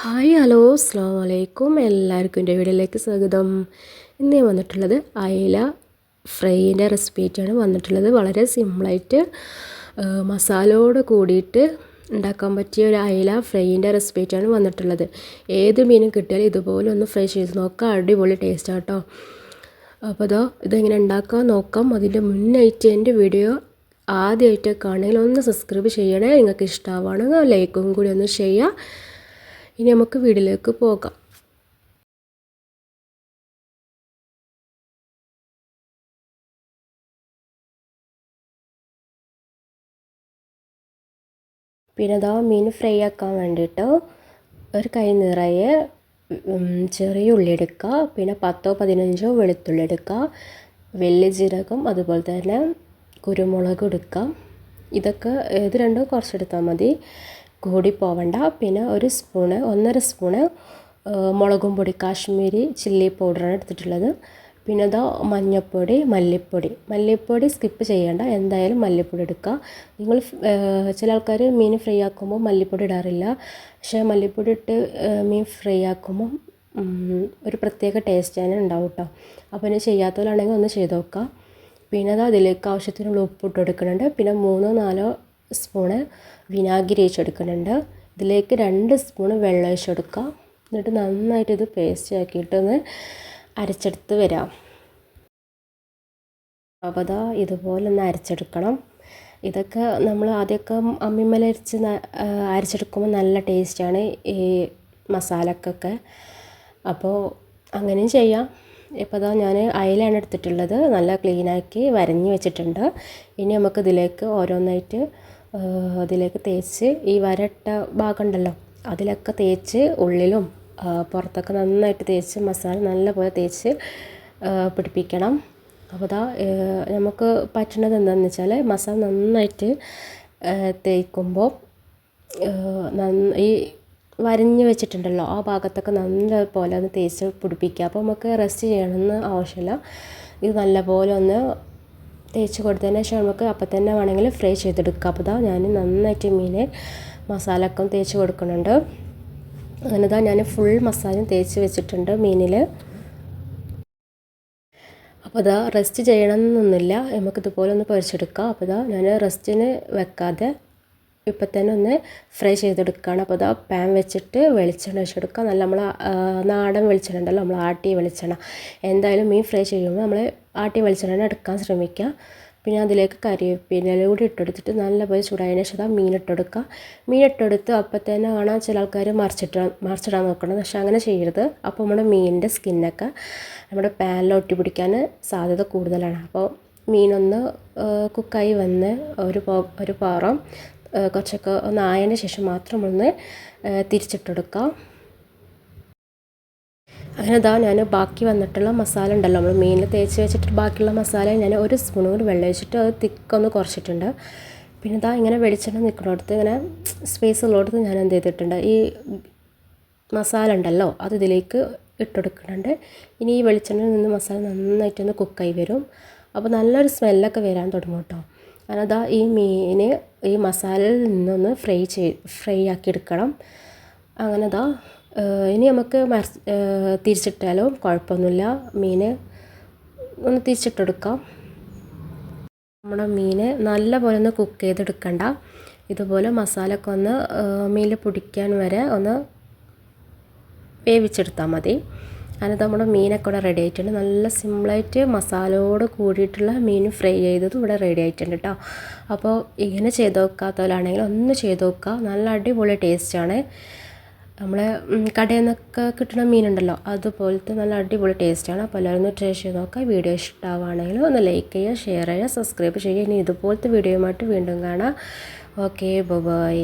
Hi hello അസ്സാം വലൈക്കും എല്ലാവർക്കും എന്റെ വീഡിയോയിലേക്ക് സ്വാഗതം. ഇന്ന് ഞാൻ വന്നിട്ടുള്ളത് അയല ഫ്രൈന്റെ റെസിപ്പിയായിട്ടാണ് വന്നിട്ടുള്ളത്. വളരെ സിമ്പിളായിട്ട് മസാലയോട് കൂടിയിട്ട് ഉണ്ടാക്കാൻ പറ്റിയ ഒരു അയല ഫ്രൈന്റെ റെസിപ്പിയായിട്ടാണ് വന്നിട്ടുള്ളത്. ഏത് മീനും കിട്ടിയാലും ഇതുപോലെ ഒന്ന് ഫ്രൈ ചെയ്ത് നോക്കാം. അടിപൊളി ടേസ്റ്റ് കേട്ടോ അപ്പോൾ അതോ ഇതെങ്ങനെ ഉണ്ടാക്കാൻ നോക്കാം. അതിന്റെ മുന്നായിട്ട് എന്റെ വീഡിയോ ആദ്യമായിട്ട് കാണുകയാണെങ്കിൽ ഒന്ന് സബ്സ്ക്രൈബ് ചെയ്യണേ. നിങ്ങൾക്ക് ഇഷ്ടമാവുകയാണെങ്കിൽ ലൈക്കും കൂടി ഒന്ന് ചെയ്യുക. ഇനി നമുക്ക് വീടിലേക്ക് പോകാം. പിന്നെ അതാ മീൻ ഫ്രൈ ആക്കാൻ വേണ്ടിയിട്ട് ഒരു കൈ നിറയെ ചെറിയ ഉള്ളി എടുക്കുക. പിന്നെ പത്തോ പതിനഞ്ചോ വെളുത്തുള്ളി എടുക്കുക. വലിയ ജീരകം അതുപോലെ തന്നെ കുരുമുളക് എടുക്കുക. ഇതൊക്കെ ഇത് രണ്ടും കുറച്ചെടുത്താൽ മതി. കൂടി പോവണ്ട. പിന്നെ ഒരു സ്പൂണ് ഒന്നര സ്പൂണ് മുളകും പൊടി കാശ്മീരി ചില്ലി പൗഡറാണ് എടുത്തിട്ടുള്ളത്. പിന്നെ അതോ മഞ്ഞൾപ്പൊടി മല്ലിപ്പൊടി. മല്ലിപ്പൊടി സ്കിപ്പ് ചെയ്യേണ്ട. എന്തായാലും മല്ലിപ്പൊടി എടുക്കുക. നിങ്ങൾ ചില ആൾക്കാർ മീൻ ഫ്രൈ ആക്കുമ്പോൾ മല്ലിപ്പൊടി ഇടാറില്ല. പക്ഷേ മല്ലിപ്പൊടി ഇട്ട് മീൻ ഫ്രൈ ആക്കുമ്പോൾ ഒരു പ്രത്യേക ടേസ്റ്റ് തന്നെ ഉണ്ടാവും കേട്ടോ അപ്പോൾ ഇനി ചെയ്യാത്തവരാണെങ്കിൽ ഒന്ന് ചെയ്ത് നോക്കുക. പിന്നെ അത് അതിലേക്ക് ആവശ്യത്തിനുള്ള ഉപ്പ് ഇട്ട് പിന്നെ മൂന്നോ നാലോ സ്പൂണ് വിനാഗിരി ഒഴിച്ചെടുക്കുന്നുണ്ട് ഇതിലേക്ക് രണ്ട് സ്പൂണ് വെള്ളം ഒഴിച്ചെടുക്കുക എന്നിട്ട് നന്നായിട്ട് ഇത് പേസ്റ്റ് ആക്കിയിട്ടൊന്ന് അരച്ചെടുത്ത് വരാം. അപ്പോൾ ഇതുപോലെ ഒന്ന് അരച്ചെടുക്കണം. ഇതൊക്കെ നമ്മൾ ആദ്യമൊക്കെ അമ്മിമലരിച്ച് അരച്ചെടുക്കുമ്പോൾ നല്ല ടേസ്റ്റാണ് ഈ മസാലക്കൊക്കെ. അപ്പോൾ അങ്ങനെയും ചെയ്യാം. ഇപ്പോൾ അതാ ഞാൻ അയിലാണ് എടുത്തിട്ടുള്ളത്. നല്ല ക്ലീനാക്കി വരഞ്ഞ് വെച്ചിട്ടുണ്ട്. ഇനി നമുക്ക് ഇതിലേക്ക് ഓരോന്നായിട്ട് അതിലേക്ക് തേച്ച് ഈ വരട്ട ഭാഗമുണ്ടല്ലോ അതിലൊക്കെ തേച്ച് ഉള്ളിലും പുറത്തൊക്കെ നന്നായിട്ട് തേച്ച് മസാല നല്ലപോലെ തേച്ച് പിടിപ്പിക്കണം. അപ്പോൾ അതാ നമുക്ക് പറ്റുന്നത് എന്താണെന്ന് വെച്ചാൽ മസാല നന്നായിട്ട് തേക്കുമ്പോൾ ഈ വരഞ്ഞ് വെച്ചിട്ടുണ്ടല്ലോ ആ ഭാഗത്തൊക്കെ നല്ല പോലെ ഒന്ന് തേച്ച് പിടിപ്പിക്കുക. അപ്പോൾ നമുക്ക് റെസ്റ്റ് ചെയ്യണമെന്ന് ആവശ്യമില്ല. ഇത് നല്ലപോലെ ഒന്ന് തേച്ച് കൊടുത്തതിന് ശേഷം നമുക്ക് അപ്പം തന്നെ വേണമെങ്കിൽ ഫ്രൈ ചെയ്തെടുക്കാം. അപ്പോൾ ഇതാ ഞാൻ നന്നായിട്ട് മീൻ മസാലയൊക്കെ തേച്ച് കൊടുക്കുന്നുണ്ട്. അങ്ങനെ ഇതാ ഞാൻ ഫുൾ മസാലയും തേച്ച് വെച്ചിട്ടുണ്ട് മീനിൽ. അപ്പോൾ ഇതാ റെസ്റ്റ് ചെയ്യണമെന്നൊന്നുമില്ല. നമുക്കിതുപോലെ ഒന്ന് പൊരിച്ചെടുക്കാം. അപ്പോൾ ഇതാ ഞാൻ റെസ്റ്റിന് വെക്കാതെ ഇപ്പം തന്നെ ഒന്ന് ഫ്രൈ ചെയ്തെടുക്കുകയാണ്. അപ്പോൾ ഇതാ പാൻ വെച്ചിട്ട് വെളിച്ചെണ്ണ വെച്ചെടുക്കുക നല്ല നമ്മൾ നാടൻ വെളിച്ചെണ്ണ ഉണ്ടല്ലോ നമ്മൾ ആട്ടി വെളിച്ചെണ്ണ. എന്തായാലും മീൻ ഫ്രൈ ചെയ്യുമ്പോൾ നമ്മൾ ആട്ടിയ വെളിച്ചെണ്ണ എടുക്കാൻ ശ്രമിക്കുക. പിന്നെ അതിലേക്ക് കറിവേപ്പില കൂടി ഇട്ടെടുത്തിട്ട് നല്ലപോലെ ചൂടായതിനു ശേഷം മീൻ ഇട്ടെടുക്കുക. മീൻ ഇട്ടെടുത്ത് അപ്പം തന്നെ കാണാൻ ചില ആൾക്കാർ മറിച്ചിട്ട് മറിച്ചിടാൻ നോക്കണം. പക്ഷെ അങ്ങനെ ചെയ്യരുത്. അപ്പോൾ നമ്മുടെ മീനിന്റെ സ്കിന്നൊക്കെ നമ്മുടെ പാനിൽ ഒട്ടി പിടിക്കാൻ സാധ്യത കൂടുതലാണ്. അപ്പോൾ മീനൊന്ന് കുക്കായി വന്ന് ഒരു ഒരു പാറം കുറച്ചൊക്കെ ഒന്ന് ആയതിന് ശേഷം മാത്രം ഒന്ന് തിരിച്ചിട്ടെടുക്കാം അങ്ങനെ ഇതാ ഞാൻ ബാക്കി വന്നിട്ടുള്ള മസാല ഉണ്ടല്ലോ. നമ്മൾ മീനിൽ തേച്ച് വെച്ചിട്ട് ബാക്കിയുള്ള മസാല ഞാൻ ഒരു സ്പൂണും കൂടി വെള്ളം ഒഴിച്ചിട്ട് അത് തിക്കൊന്ന് കുറച്ചിട്ടുണ്ട്. പിന്നെ ഇതാ ഇങ്ങനെ വെളിച്ചെണ്ണ നിൽക്കുന്നിടത്ത് ഇങ്ങനെ സ്പേസ് ഉള്ളിടത്ത് ഞാൻ എന്ത് ചെയ്തിട്ടുണ്ട്? ഈ മസാല ഉണ്ടല്ലോ അത് ഇതിലേക്ക് ഇട്ടെടുക്കുന്നുണ്ട്. ഇനി ഈ വെളിച്ചെണ്ണയിൽ നിന്ന് മസാല നന്നായിട്ടൊന്ന് കുക്കായി വരും. അപ്പോൾ നല്ലൊരു സ്മെല്ലൊക്കെ വരാൻ തുടങ്ങും കേട്ടോ അതാ ഈ മീന് ഈ മസാലയിൽ നിന്നൊന്ന് ഫ്രൈ ചെയ് ഫ്രൈ ആക്കി എടുക്കണം. അങ്ങനെ ദാ ഇനി നമുക്ക് തിരിച്ചിട്ടാലോ കുഴപ്പമൊന്നുമില്ല. മീൻ ഒന്ന് തിരിച്ചിട്ടെടുക്കാം. നമ്മുടെ മീൻ നല്ലപോലെ ഒന്ന് കുക്ക് ചെയ്തെടുക്കണ്ട. ഇതുപോലെ മസാലയൊക്കെ ഒന്ന് മീനിൽ പിടിക്കാൻ വരെ ഒന്ന് വേവിച്ചെടുത്താൽ മതി. അതിനകത്ത് നമ്മുടെ മീനൊക്കെ ഇവിടെ റെഡി ആയിട്ടുണ്ട്. നല്ല സിമ്പിളായിട്ട് മസാലയോട് കൂടിയിട്ടുള്ള മീൻ ഫ്രൈ ചെയ്തതും ഇവിടെ റെഡി ആയിട്ടുണ്ട് കേട്ടോ. അപ്പോൾ ഇങ്ങനെ ചെയ്ത് നോക്കാത്തവരാണെങ്കിൽ ഒന്ന് ചെയ്ത് നോക്കുക. നല്ല അടിപൊളി ടേസ്റ്റാണ് നമ്മളെ കടയിൽ നിന്നൊക്കെ കിട്ടുന്ന മീനുണ്ടല്ലോ അതുപോലത്തെ നല്ല അടിപൊളി ടേസ്റ്റാണ് അപ്പോൾ എല്ലാവരും ഒന്ന് ട്രൈ ചെയ്ത് നോക്കുക. വീഡിയോ ഇഷ്ടമാവുകയാണെങ്കിൽ ഒന്ന് ലൈക്ക് ചെയ്യുക ഷെയർ ചെയ്യുക സബ്സ്ക്രൈബ് ചെയ്യുക. ഇനി ഇതുപോലത്തെ വീഡിയോയുമായിട്ട് വീണ്ടും കാണാം. Okay bye